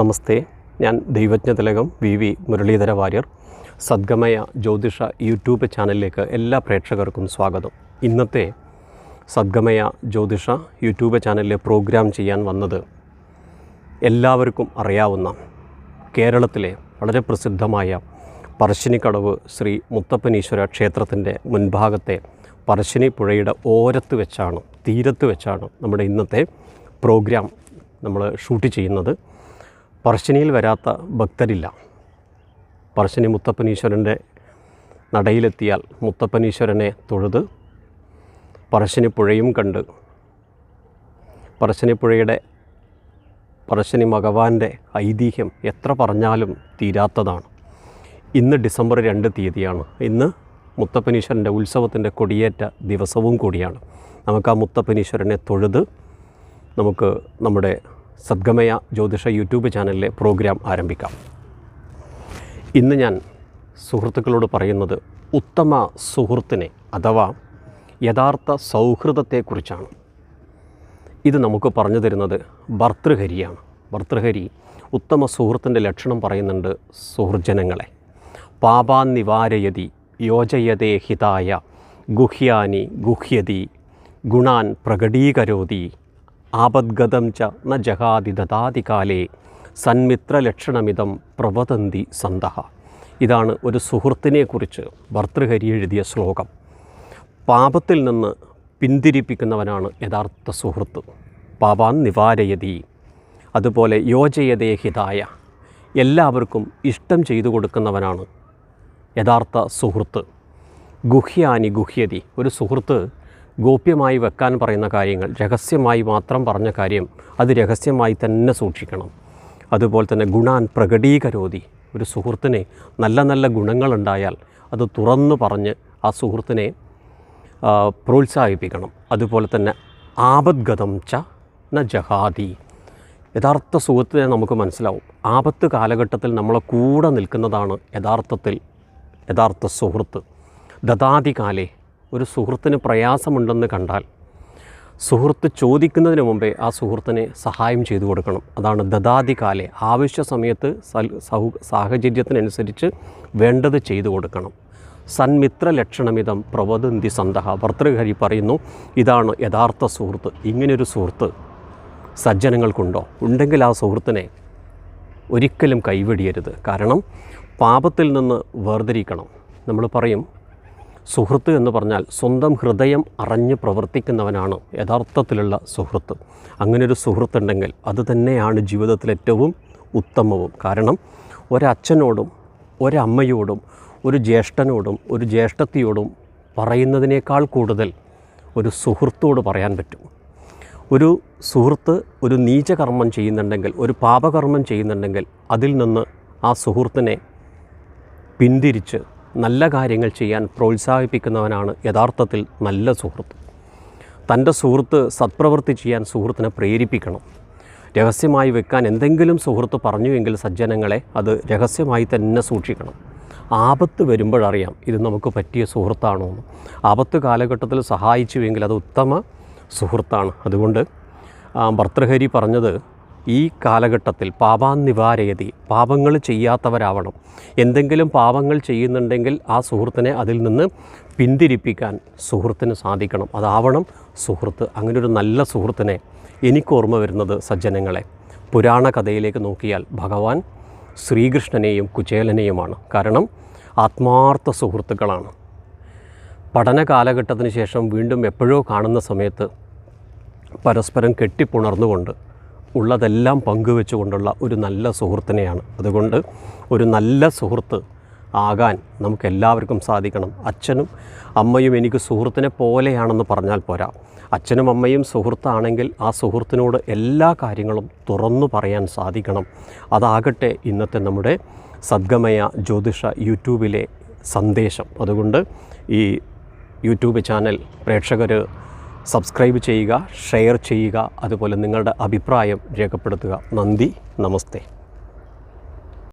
നമസ്തേ. ഞാൻ ദൈവജ്ഞ തിലകം V V Muraleedhara Warrier. Sadgamaya Jyothisha YouTube ചാനലിലേക്ക് എല്ലാ പ്രേക്ഷകർക്കും സ്വാഗതം. ഇന്നത്തെ സദ്ഗമയ ജ്യോതിഷ യൂട്യൂബ് ചാനലിൽ പ്രോഗ്രാം ചെയ്യാൻ വന്നത് എല്ലാവർക്കും അറിയാവുന്ന കേരളത്തിലെ വളരെ പ്രസിദ്ധമായ പറശ്ശിനിക്കടവ് ശ്രീ മുത്തപ്പനീശ്വര ക്ഷേത്രത്തിന്റെ മുൻഭാഗത്തെ പറശ്ശിനി പുഴയുടെ ഓരത്ത് വെച്ചാണ് തീരത്ത് വെച്ചാണ് നമ്മുടെ ഇന്നത്തെ പ്രോഗ്രാം നമ്മൾ ഷൂട്ട് ചെയ്യുന്നത്. പറശ്ശിനിയിൽ വരാത്ത ഭക്തരില്ല. പറശ്ശിനി മുത്തപ്പനീശ്വരന്റെ നടയിലെത്തിയാൽ മുത്തപ്പനീശ്വരനെ തൊഴുത് പറശ്ശിനി പുഴയും കണ്ട് പറശ്ശിനി പുഴയുടെ പറശ്ശിനി ഭഗവാന്റെ ഐതിഹ്യം എത്ര പറഞ്ഞാലും തീരാത്തതാണ്. ഇന്ന് ഡിസംബർ രണ്ട് തീയതിയാണ്. ഇന്ന് മുത്തപ്പനീശ്വരന്റെ ഉത്സവത്തിന്റെ കൊടിയേറ്റ ദിവസവും കൂടിയാണ്. നമുക്ക് ആ മുത്തപ്പനീശ്വരനെ തൊഴുത് നമുക്ക് നമ്മുടെ സദ്ഗമയ ജ്യോതിഷ യൂട്യൂബ് ചാനലിലെ പ്രോഗ്രാം ആരംഭിക്കാം. ഇന്ന് ഞാൻ സുഹൃത്തുക്കളോട് പറയുന്നത് ഉത്തമ സുഹൃത്തിനെ അഥവാ യഥാർത്ഥ സൗഹൃദത്തെക്കുറിച്ചാണ്. ഇത് നമുക്ക് പറഞ്ഞു തരുന്നത് ഭർത്തൃഹരിയാണ്. ഭർത്തൃഹരി ഉത്തമ സുഹൃത്തിന്റെ ലക്ഷണം പറയുന്നുണ്ട് സുഹൃജനങ്ങളെ പാപാൻ നിവാരയതി യോജയതേ ഹിതായ ഗുഹ്യാനി ഗുഹ്യതി ഗുണാൻ പ്രകടീകരോതി ആപദ്ഗതം ച ന ജഹാതി ദദാതി കാലേ സന്മിത്രലക്ഷണമിതം പ്രവതന്തി സന്തഹ. ഇതാണ് ഒരു സുഹൃത്തിനെക്കുറിച്ച് ഭർത്തൃഹരി എഴുതിയ ശ്ലോകം. പാപത്തിൽ നിന്ന് പിന്തിരിപ്പിക്കുന്നവനാണ് യഥാർത്ഥ സുഹൃത്ത്. പാപാൻ നിവാരയതി. അതുപോലെ യോജയതേ ഹിതായ. എല്ലാവർക്കും ഇഷ്ടം ചെയ്തു കൊടുക്കുന്നവനാണ് യഥാർത്ഥ സുഹൃത്ത്. ഗുഹ്യാനി ഗുഹ്യതി. ഒരു സുഹൃത്ത് ഗോപ്യമായി വെക്കാൻ പറയുന്ന കാര്യങ്ങൾ രഹസ്യമായി മാത്രം പറഞ്ഞ കാര്യം അത് രഹസ്യമായി തന്നെ സൂക്ഷിക്കണം. അതുപോലെ തന്നെ ഗുണാൻ പ്രകടീകരോതി ഒരു സുഹൃത്തിനെ നല്ല നല്ല ഗുണങ്ങളുണ്ടായാൽ അത് തുറന്നു പറഞ്ഞ് ആ സുഹൃത്തിനെ പ്രോത്സാഹിപ്പിക്കണം. അതുപോലെ തന്നെ ആപദ്ഗതം ച ന ജഹാദി യഥാർത്ഥ സുഹൃത്തിനെ നമുക്ക് മനസ്സിലാവും. ആപത്ത് കാലഘട്ടത്തിൽ നമ്മളെ കൂടെ നിൽക്കുന്നതാണ് യഥാർത്ഥത്തിൽ യഥാർത്ഥ സുഹൃത്ത്. ദദാതി കാലേ ഒരു സുഹൃത്തിന് പ്രയാസമുണ്ടെന്ന് കണ്ടാൽ സുഹൃത്ത് ചോദിക്കുന്നതിന് മുമ്പേ ആ സുഹൃത്തിനെ സഹായം ചെയ്തു കൊടുക്കണം. അതാണ് ദദാതി കാലെ ആവശ്യ സമയത്ത് സൗ സാഹചര്യത്തിനനുസരിച്ച് വേണ്ടത് ചെയ്തു കൊടുക്കണം. സന്മിത്ര ലക്ഷണമിതം പ്രവദന്തി സന്തഹ. ഭർത്തൃഹരി പറയുന്നു ഇതാണ് യഥാർത്ഥ സുഹൃത്ത്. ഇങ്ങനൊരു സുഹൃത്ത് സജ്ജനങ്ങൾക്കുണ്ടോ? ഉണ്ടെങ്കിൽ ആ സുഹൃത്തിനെ ഒരിക്കലും കൈവെടിയരുത്. കാരണം പാപത്തിൽ നിന്ന് വേർതിരിക്കണം. നമ്മൾ പറയും സുഹൃത്ത് എന്ന് പറഞ്ഞാൽ സ്വന്തം ഹൃദയം അറിഞ്ഞ് പ്രവർത്തിക്കുന്നവനാണ് യഥാർത്ഥത്തിലുള്ള സുഹൃത്ത്. അങ്ങനൊരു സുഹൃത്തുണ്ടെങ്കിൽ അത് തന്നെയാണ് ജീവിതത്തിൽ ഏറ്റവും ഉത്തമവും. കാരണം ഒരച്ഛനോടും ഒരമ്മയോടും ഒരു ജ്യേഷ്ഠനോടും ഒരു ജ്യേഷ്ഠത്തിയോടും പറയുന്നതിനേക്കാൾ കൂടുതൽ ഒരു സുഹൃത്തോട് പറയാൻ പറ്റും. ഒരു സുഹൃത്ത് ഒരു നീചകർമ്മം ചെയ്യുന്നുണ്ടെങ്കിൽ ഒരു പാപകർമ്മം ചെയ്യുന്നുണ്ടെങ്കിൽ അതിൽ നിന്ന് ആ സുഹൃത്തിനെ പിന്തിരിച്ച് നല്ല കാര്യങ്ങൾ ചെയ്യാൻ പ്രോത്സാഹിപ്പിക്കുന്നവനാണ് യഥാർത്ഥത്തിൽ നല്ല സുഹൃത്ത്. തന്റെ സുഹൃത്ത് സത്പ്രവൃത്തി ചെയ്യാൻ സുഹൃത്തിനെ പ്രേരിപ്പിക്കണം. രഹസ്യമായി വെക്കാൻ എന്തെങ്കിലും സുഹൃത്ത് പറഞ്ഞുവെങ്കിൽ സജ്ജനങ്ങളെ അത് രഹസ്യമായി തന്നെ സൂക്ഷിക്കണം. ആപത്ത് വരുമ്പോഴറിയാം ഇത് നമുക്ക് പറ്റിയ സുഹൃത്താണോ എന്ന്. ആപത്ത് കാലഘട്ടത്തിൽ സഹായിച്ചുവെങ്കിൽ അത് ഉത്തമ സുഹൃത്താണ്. അതുകൊണ്ട് ഭർത്തൃഹരി പറഞ്ഞത് ഈ കാലഘട്ടത്തിൽ പാപാനിവാരയതി പാപങ്ങൾ ചെയ്യാത്തവരാവണം. എന്തെങ്കിലും പാപങ്ങൾ ചെയ്യുന്നുണ്ടെങ്കിൽ ആ സുഹൃത്തിനെ അതിൽ നിന്ന് പിന്തിരിപ്പിക്കാൻ സുഹൃത്തിന് സാധിക്കണം. അതാവണം സുഹൃത്ത്. അങ്ങനെ ഒരു നല്ല സുഹൃത്തിനെ എനിക്ക് ഓർമ്മ വരുന്നത് സജ്ജനങ്ങളെ. പുരാണ കഥയിലേക്ക് നോക്കിയാൽ ഭഗവാൻ ശ്രീകൃഷ്ണനെയും കുചേലനെയുമാണ്. കാരണം ആത്മാർത്ഥ സുഹൃത്തുക്കളാണ്. പഠന കാലഘട്ടത്തിന് ശേഷം വീണ്ടും എപ്പോഴോ കാണുന്ന സമയത്ത് പരസ്പരം കെട്ടിപ്പുണർന്നുകൊണ്ട് ഉള്ളതെല്ലാം പങ്കുവെച്ചുകൊണ്ടുള്ള ഒരു നല്ല സുഹൃത്തിനെയാണ്. അതുകൊണ്ട് ഒരു നല്ല സുഹൃത്ത് ആകാൻ നമുക്കെല്ലാവർക്കും സാധിക്കണം. അച്ഛനും അമ്മയും എനിക്ക് സുഹൃത്തിനെ പോലെയാണെന്ന് പറഞ്ഞാൽ പോരാ. അച്ഛനും അമ്മയും സുഹൃത്താണെങ്കിൽ ആ സുഹൃത്തിനോട് എല്ലാ കാര്യങ്ങളും തുറന്നു പറയാൻ സാധിക്കണം. അതാകട്ടെ ഇന്നത്തെ നമ്മുടെ സദ്ഗമയ ജ്യോതിഷ യൂട്യൂബിലെ സന്ദേശം. അതുകൊണ്ട് ഈ യൂട്യൂബ് ചാനൽ പ്രേക്ഷകർ സബ്സ്ക്രൈബ് ചെയ്യുക ഷെയർ ചെയ്യുക അതുപോലെ നിങ്ങളുടെ അഭിപ്രായം രേഖപ്പെടുത്തുക. നന്ദി നമസ്തേ.